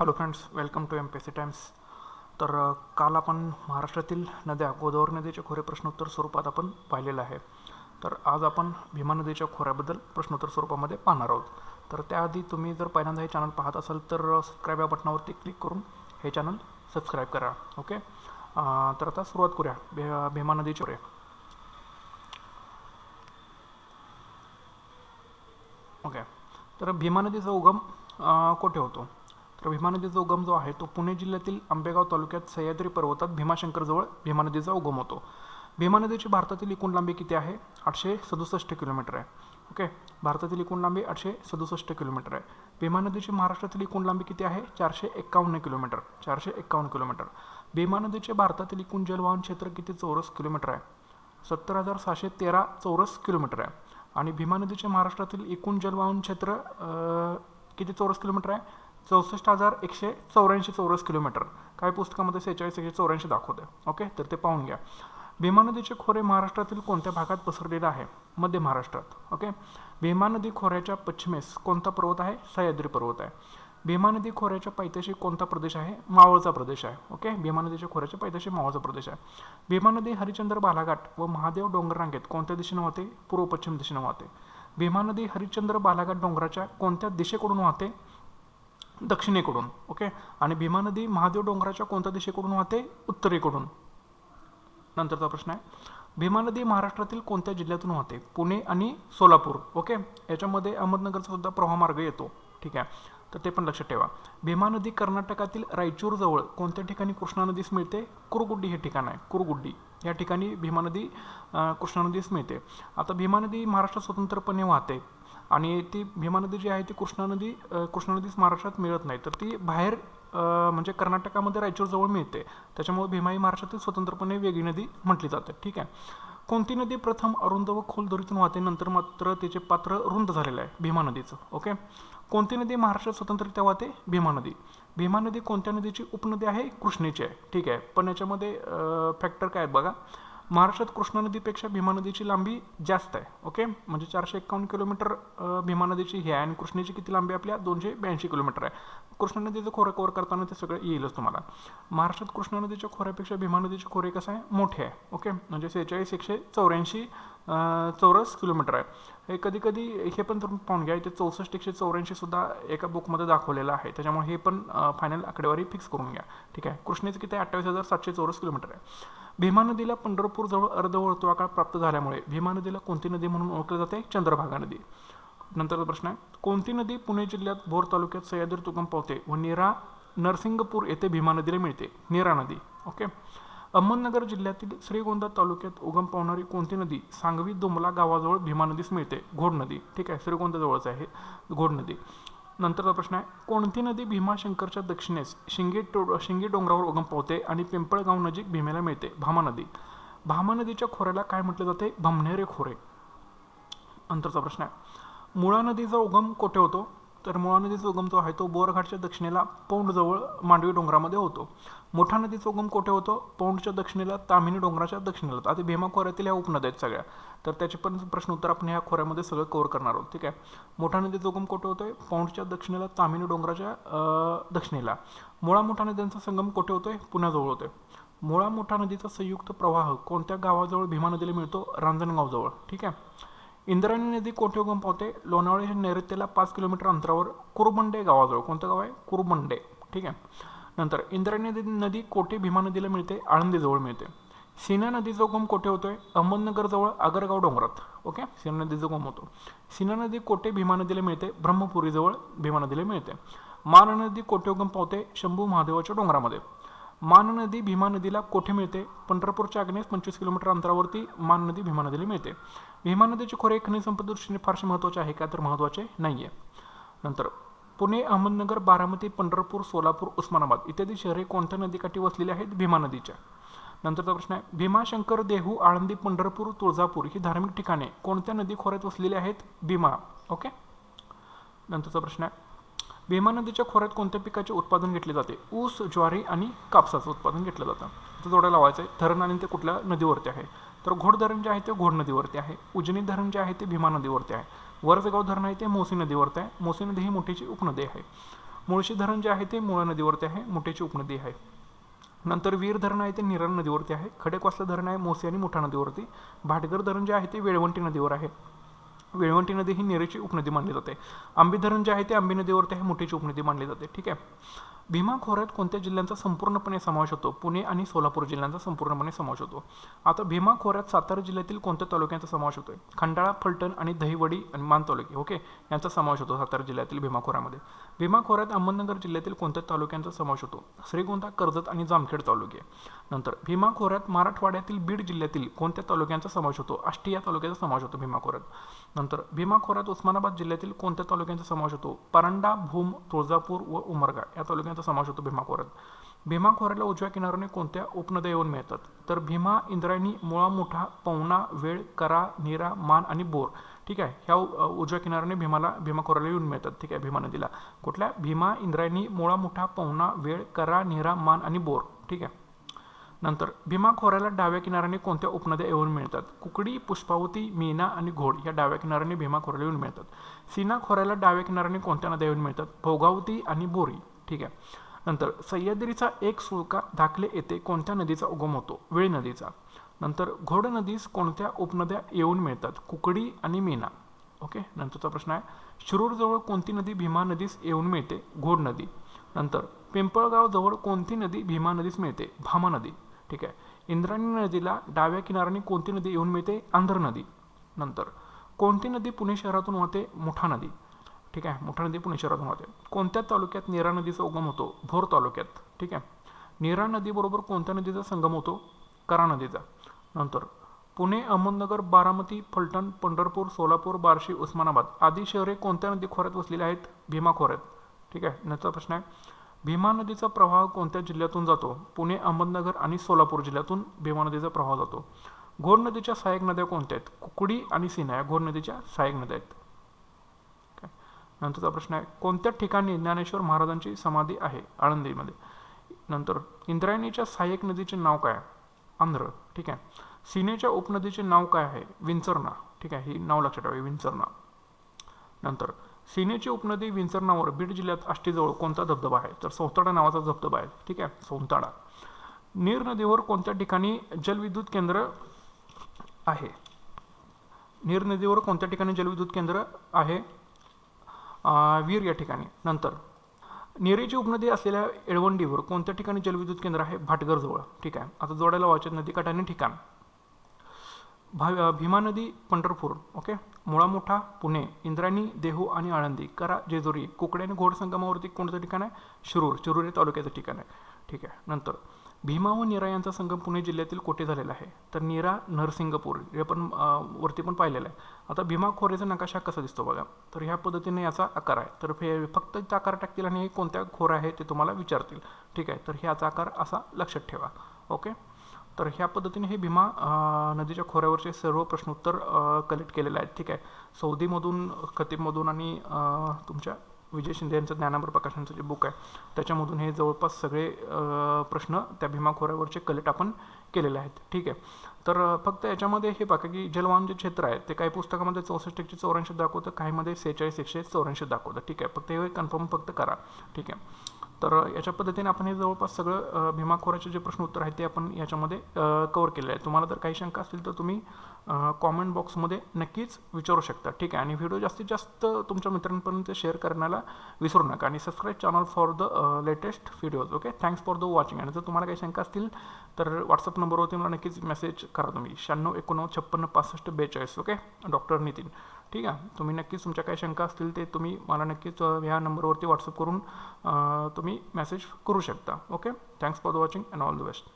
Hello friends welcome to M P C Times तर काल आपण महाराष्ट्रातील नद्या गोदावरी नदीचे खोरे प्रश्नोत्तर स्वरूपात आपण पाहिलेलं आहे. तर आज आपण भीमा नदीच्या खोऱ्याबद्दल प्रश्नोत्तर स्वरूपामध्ये पाहणार आहोत. तर त्याआधी तुम्ही जर पहिल्यांदा हे चॅनल पाहत असाल तर सबस्क्राईब या बटनावरती क्लिक करून हे चॅनल सबस्क्राईब करा ओके तर आता सुरुवात करूया भे भीमा नदीच्या खोरे ओके तर भीमा नदीचा उगम कुठे होतो? तर भीमा नदीचा उगम जो आहे तो पुणे जिल्ह्यातील आंबेगाव तालुक्यात सह्याद्री पर्वतात भीमाशंकरजवळ भीमा नदीचा उगम होतो. भीमा नदीची भारतातील एकूण लांबी किती आहे? आठशे सदुसष्ट किलोमीटर आहे. ओके? भारतातील एकूण लांबी आठशे सदुसष्ट किलोमीटर आहे. भीमा नदीची महाराष्ट्रातील एकूण लांबी किती आहे? चारशे एक्कावन्न किलोमीटर. चारशे एक्कावन्न किलोमीटर. भीमा नदीचे भारतातील एकूण जलवाहन क्षेत्र किती चौरस किलोमीटर आहे? सत्तर हजार सहाशे तेरा चौरस किलोमीटर आहे. आणि भीमा नदीचे महाराष्ट्रातील एकूण जलवाहन क्षेत्र किती चौरस किलोमीटर आहे? चौसष्ट हजार एकशे चौऱ्याऐंशी चौरस किलोमीटर. काय पुस्तकामध्ये सेहेचाळीस एकशे चौऱ्याऐंशी दाखवते ओके तर ते पाहून घ्या. भीमा नदीचे खोरे महाराष्ट्रातील कोणत्या भागात पसरलेलं आहे? मध्य महाराष्ट्रात. ओके भीमा नदी खोऱ्याच्या पश्चिमेस कोणता पर्वत आहे? सह्याद्री पर्वत आहे. भीमा नदी खोऱ्याच्या पायथ्याशी कोणता प्रदेश आहे? मावळचा प्रदेश आहे. ओके भीमा नदीच्या खोऱ्याच्या पायथ्याशी मावळचा प्रदेश आहे. भीमा नदी हरिश्चंद्र बालाघाट व महादेव डोंगर रांगेत कोणत्या दिशेने वाहते? पूर्व पश्चिम दिशेने वाहते. भीमा नदी हरिश्चंद्र बालाघाट डोंगराच्या कोणत्या दिशेकडून वाहते? दक्षिणेकडून ओके आणि भीमा नदी महादेव डोंगराच्या कोणत्या दिशेकडून वाहते? उत्तरेकडून. नंतरचा प्रश्न आहे. भीमा नदी महाराष्ट्रातील कोणत्या जिल्ह्यातून वाहते? पुणे आणि सोलापूर ओके याच्यामध्ये अहमदनगरचा सुद्धा प्रवाहमार्ग येतो ठीक आहे? तर ते पण लक्षात ठेवा. भीमा नदी कर्नाटकातील रायचूरजवळ कोणत्या ठिकाणी कृष्णा नदीस मिळते? कुरगुड्डी हे ठिकाण आहे कुरगुड्डी. या ठिकाणी भीमा नदी कृष्णा नदीस मिळते. आता भीमा नदी महाराष्ट्रात स्वतंत्रपणे वाहते. आणि ती भीमा नदी जी आहे ती कृष्णा नदी कृष्णा नदीच महाराष्ट्रात मिळत नाही. तर ती बाहेर म्हणजे कर्नाटकामध्ये रायचूरजवळ मिळते. त्याच्यामुळे भीमा ही महाराष्ट्रातील स्वतंत्रपणे वेगळी नदी म्हटली जाते. ठीक आहे. कोणती नदी प्रथम अरुंद व खोल दोरीतून वाहते? नंतर मात्र तिचे पात्र रुंद झालेलं आहे भीमा नदीचं ओके? कोणती नदी महाराष्ट्रात स्वतंत्ररित्या वाहते? भीमा नदी भीमा नदी कोणत्या नदीची उपनदी आहे? कृष्णेची आहे. ठीक आहे. पण याच्यामध्ये फॅक्टर काय बघा? महाराष्ट्रात कृष्णा नदीपेक्षा भीमा नदीची लांबी जास्त आहे ओके म्हणजे चारशे एक्कावन्न किलोमीटर भीमा नदीची ही आहे आणि कृष्णेची किती लांबी आपल्या? दोनशे ब्याऐंशी किलोमीटर आहे. कृष्णा नदीचं खोरं कवर करताना ते सगळं येईलच तुम्हाला. महाराष्ट्रात कृष्णा नदीच्या खोऱ्यापेक्षा भीमा नदीचे खोरे कसं आहे? मोठे आहे ओके म्हणजे सेहेचाळीस एकशे चौऱ्याऐंशी चौरस किलोमीटर आहे. हे कधी कधी हे पण तुम्ही पाहून घ्या इथे चौसष्ट एकशे चौऱ्याऐंशीसुद्धा एका बुकमध्ये दाखवलेलं आहे. त्याच्यामुळे हे पण फायनल आकडेवारी फिक्स करून घ्या. ठीक आहे? कृष्णेचं किती आहे? अठ्ठावीस हजार सातशे चौरस किलोमीटर आहे. भीमा नदीला पंढरपूरजवळ अर्धवर्तुळाकार प्राप्त झाल्यामुळे भीमा नदीला कोणती नदी म्हणून ओळखली जाते? चंद्रभागा नदी. नंतरचा प्रश्न आहे कोणती नदी पुणे जिल्ह्यात भोर तालुक्यात सह्याद्री तुकम पावते व निरा नरसिंगपूर येथे भीमा नदीला मिळते? निरा नदी. ओके. अहमदनगर जिल्ह्यातील श्रीगोंदा तालुक्यात उगम पावणारी कोणती नदी? सांगवी दुमला गावाजवळ भीमा नदीस मिळते. घोड नदी. ठीक आहे श्रीगोंदाजवळच आहे घोड नदी. नंतरचा प्रश्न आहे कोणती नदी भीमाशंकरच्या दक्षिणेस शिंगे टो शिंगे डोंगरावर उगम पावते आणि पिंपळगाव नजीक भीमेला मिळते भामा नदी? भामा नदीच्या खोऱ्याला काय म्हटले जाते? भमनेरे खोरे. नंतरचा प्रश्न आहे मुळा नदीचा उगम कोठे होतो? तर मुळा नदीचा उगम जो आहे तो बोरघाटच्या दक्षिणेला पौंडजवळ मांडवी डोंगरामध्ये होतो. मोठा नदीचा उगम कोठे होतो? पौंडच्या दक्षिणेला तामिनी डोंगराच्या दक्षिणेला. आता भीमा खोऱ्यातील ह्या उपनद्या आहेत सगळ्या. तर त्याचे पण प्रश्न उत्तर आपण ह्या खोऱ्यामध्ये सगळं कव्हर करणार आहोत. ठीक आहे? मोठा नदीचा उगम कोठे होतोय? पौंडच्या दक्षिणेला तामिनी डोंगराच्या दक्षिणेला. मुळा मोठा नद्यांचा संगम कोठे होतोय? पुण्याजवळ होतोय. मुळा मोठा नदीचा संयुक्त प्रवाह कोणत्या गावाजवळ भीमा नदीला मिळतो? रांजणगावजवळ. ठीक आहे? इंद्रायणी नदी कोठे उगम पावते? लोणावळ्याच्या नैऋत्येला पाच किलोमीटर अंतरावर कुरबंडे गावाजवळ. कोणतं गाव आहे? कुरबंडे. ठीक आहे? नंतर इंद्रायणी नदी नदी कोठे भीमा नदीला मिळते? आळंदीजवळ मिळते. सीना नदीचा उगम कोठे होतोय? अहमदनगरजवळ आगरगाव डोंगरात. ओके? सीना नदीचा उगम होतो. सीना नदी कोठे भीमा नदीला मिळते? ब्रह्मपुरीजवळ भीमा नदीला मिळते. मान नदी कोठे उगम पावते? शंभू महादेवाच्या डोंगरामध्ये. मान नदी भीमा नदीला कोठे मिळते? पंढरपूरच्या आग्नेस पंचवीस किलोमीटर अंतरावरती मान नदी भीमा नदीला मिळते. भीमा नदीचे खोरे खनिज संपदा दृष्टीने फारसे महत्त्वाचे आहे का तर महत्त्वाचे नाही आहे नंतर पुणे अहमदनगर बारामती पंढरपूर सोलापूर उस्मानाबाद इत्यादी शहरे कोणत्या नदीकाठी वसलेली आहेत? भीमा नदीच्या. नंतरचा प्रश्न आहे भीमाशंकर देहू आळंदी पंढरपूर तुळजापूर ही धार्मिक ठिकाणे कोणत्या नदी खोऱ्यात वसलेली आहेत? भीमा. ओके? नंतरचा प्रश्न आहे भीमा नदीच्या खोऱ्यात कोणत्या पिकाचे उत्पादन घेतले जाते? ऊस ज्वारी आणि कापसाचं उत्पादन घेतलं जातं. तर जोड्या लावायचं आहे धरण आणि ते कुठल्या नदीवरती आहे? तर घोड धरण जे आहे ते घोड नदीवरती आहे. उजनी धरण जे आहे ते भीमा नदीवरती आहे. वरजगाव धरण आहे ते मोसी नदीवरती आहे. मोसी नदी ही मोठीची उपनदी आहे. मुळशी धरण जे आहे ते मुळा नदीवरती आहे. मुठेची उपनदी आहे. नंतर वीर धरण आहे ते निरण नदीवरती आहे. खडेकवासला धरण आहे मोसी आणि मुठा नदीवरती. भाटगर धरण जे आहे ते वेळवंटी नदीवर आहे. वेळवंटी नदी ही नेरेची उपनदी मानली जाते. आंबी धरण जे आहे ते आंबी नदीवरती आहे. मोठीची उपनदी मानली जाते. ठीक आहे. भीमा खोऱ्यात कोणत्या जिल्ह्यांचा संपूर्णपणे समावेश होतो? पुणे आणि सोलापूर जिल्ह्यांचा संपूर्णपणे समावेश होतो. आता भीमा खोऱ्यात सातारा जिल्ह्यातील कोणत्या तालुक्यांचा समावेश होतोय? खंडाळा फलटण आणि दहिवडी आणि मान तालुके ओके? यांचा समावेश होतो सातारा जिल्ह्यातील भीमा खोऱ्यामध्ये. भीमा खोऱ्यात अहमदनगर जिल्ह्यातील कोणत्या तालुक्यांचा समावेश होतो? श्रीगोंदा कर्जत आणि जामखेड तालुके. नंतर भीमा खोऱ्यात मराठवाड्यातील बीड जिल्ह्यातील कोणत्या तालुक्यांचा समावेश होतो? आष्टी या तालुक्याचा समावेश होतो भीमा खोऱ्यात. नंतर भीमा खोऱ्यात उस्मानाबाद जिल्ह्यातील कोणत्या तालुक्यांचा समावेश होतो? परांडा भूम तुळजापूर व उमरगा या तालुक्यांचा समावेश होतो भीमा खोऱ्यात भीमा खोऱ्याला उजव्या किनाऱ्याने कोणत्या उपनद्या येऊन मिळतात? तर भीमा इंद्रायणी मुळा मुठा पवना वेळ करा नीरा मान आणि बोर. ठीक आहे ह्या उजव्या किनाऱ्याने भीमाला भीमा खोऱ्याला येऊन मिळतात. ठीक आहे भीमा नदीला. कुठल्या? भीमा इंद्रायणी मुळा मुठा पवना वेळ करा नीरा मान आणि बोर. ठीक आहे. नंतर भीमा खोऱ्याला डाव्या किनाऱ्याने कोणत्या उपनद्या येऊन मिळतात? कुकडी पुष्पावती मीना आणि घोड या डाव्या किनाऱ्याने भीमा खोऱ्याला येऊन मिळतात. सीना खोऱ्याला डाव्या किनाऱ्याने कोणत्या नद्या येऊन मिळतात? भोगावती आणि बोरी. ठीक आहे. नंतर सह्याद्रीचा एक सुळका दाखले येथे कोणत्या नदीचा उगम होतो? वेळ नदीचा. नंतर घोड नदीस कोणत्या उपनद्या येऊन मिळतात? कुकडी आणि मीना. ओके? नंतरचा प्रश्न आहे. शिरूरजवळ कोणती नदी भीमा नदीस येऊन मिळते? घोड नदी. नंतर पिंपळगावजवळ कोणती नदी भीमा नदीस मिळते? भामा नदी. ठीक आहे. इंद्रायणी नदीला डाव्या किनाऱ्याने कोणती नदी येऊन मिळते? आंध्र नदी. नंतर कोणती नदी पुणे शहरातून वाहते मुठा नदी. ठीक आहे? मोठा नदी पुणे शहरातून वाहते कोणत्या तालुक्यात नीरा नदीचा उगम होतो? भोर तालुक्यात. ठीक आहे? नीरा नदीबरोबर कोणत्या नदीचा संगम होतो? करा नदीचा. नंतर पुणे अहमदनगर बारामती फलटण पंढरपूर सोलापूर बार्शी उस्मानाबाद आदी शहरे कोणत्या नदी खोऱ्यात वसलेली आहेत? भीमा खोऱ्यात. ठीक आहे? नंतर प्रश्न आहे. भीमा नदीचा प्रवाह कोणत्या जिल्ह्यातून जातो? पुणे अहमदनगर आणि सोलापूर जिल्ह्यातून भीमा नदीचा प्रवाह जातो. घोर नदीच्या सहाय्यक नद्या कोणत्या आहेत? कुकडी आणि सिन्हा या घोर नदीच्या सहाय्यक नद्या आहेत. नंतरचा प्रश्न आहे कोणत्या ठिकाणी ज्ञानेश्वर महाराजांची समाधी आहे आळंदीमध्ये? नंतर इंद्रायणीच्या सहाय्यक नदीचे नाव काय आहे? आंध्र ठीक आहे. सिनेच्या उपनदीचे नाव काय आहे? विंचरणा ठीक आहे. ही नाव लक्षात ठेवा विंचरणा नंतर सिनेची उपनदी विंचरणावर बीड जिल्ह्यात आष्टीजवळ कोणता धबधबा आहे? तर सौताडा नावाचा धबधबा आहे ठीक आहे. सौताडा नीर नदीवर कोणत्या ठिकाणी जलविद्युत केंद्र आहे? नीर नदीवर कोणत्या ठिकाणी जलविद्युत केंद्र आहे? वीर या ठिकाणी. नंतर नेरेची उपनदी असलेल्या एळवंडीवर कोणत्या ठिकाणी जलविद्युत केंद्र आहे? भाटघरजवळ ठीक आहे. आता जोडायला वाचत नदी काठाने ठिकाण. भा भीमा नदी पंढरपूर. ओके? मुळामोठा पुणे. इंद्रायणी देहू आणि आळंदी. करा जेजुरी. कुकडे आणि घोड संगमावरती कोणतं ठिकाण आहे? शिरूर. शिरूर हे तालुक्याचं ठिकाण आहे. ठीक आहे. नंतर भीमा व नीरा यांचा संगम पुणे जिल्ह्यातील कोठे झालेला आहे? तर नीरा नरसिंगपूर हे पण वरती पण पाहिलेलं आहे. आता भीमा खोऱ्याचा नकाशा कसा दिसतो बघा? तर ह्या पद्धतीने याचा आकार आहे. तर हे फक्त आकार टाकतील आणि हे कोणत्या खोरा आहे ते तुम्हाला विचारतील. ठीक आहे? तर ह्याचा आकार असा लक्षात ठेवा. ओके? तर ह्या पद्धतीने हे भीमा नदीच्या खोऱ्यावरचे सर्व प्रश्नोत्तर कलेक्ट केलेले आहेत. ठीक आहे? सौदीमधून खतीबमधून आणि तुमच्या विजय शिंदे यांचं ज्ञानाभर प्रकाशनचं जे बुक आहे त्याच्यामधून हे जवळपास सगळे प्रश्न त्या भीमा खोऱ्यावरचे कलेक्ट आपण केलेले आहेत. ठीक आहे. तर फक्त याच्यामध्ये हे बघा की जलवान जे क्षेत्र आहे ते काही पुस्तकामध्ये चौसष्ट एकशे चौऱ्याऐंशी दाखवतं काहीमध्ये सेहेचाळीस एकशे चौऱ्याऐंशी दाखवतं. ठीक आहे. फक्त हे कन्फर्म फक्त करा. ठीक आहे. तर याच्या पद्धतीने आपण हे जवळपास सगळं भीमाखोराचे जे प्रश्न उत्तर आहेत ते आपण याच्यामध्ये कवर केले आहे तुम्हाला जर काही शंका असतील तर तुम्ही कॉमेंट बॉक्समध्ये नक्कीच विचारू शकता. ठीक आहे. आणि व्हिडिओ जास्तीत जास्त तुमच्या मित्रांपर्यंत शेअर करण्याला विसरू नका आणि subscribe channel for the latest videos okay thanks for the watching आणि जर तुम्हाला काही शंका असतील तर व्हॉट्सअप नंबरवरती मला नक्कीच मेसेज करा तुम्ही. शहाण्णव एकोणनव्वद छप्पन्न पासष्ट बेचाळीस. Okay doctor Nitin. ठीक आहे. तुम्ही नक्कीच तुमच्या काही शंका असतील ते तुम्ही मला नक्कीच ह्या नंबरवरती व्हॉट्सअप करून तुम्ही मेसेज करू शकता. Okay thanks for the watching and all the best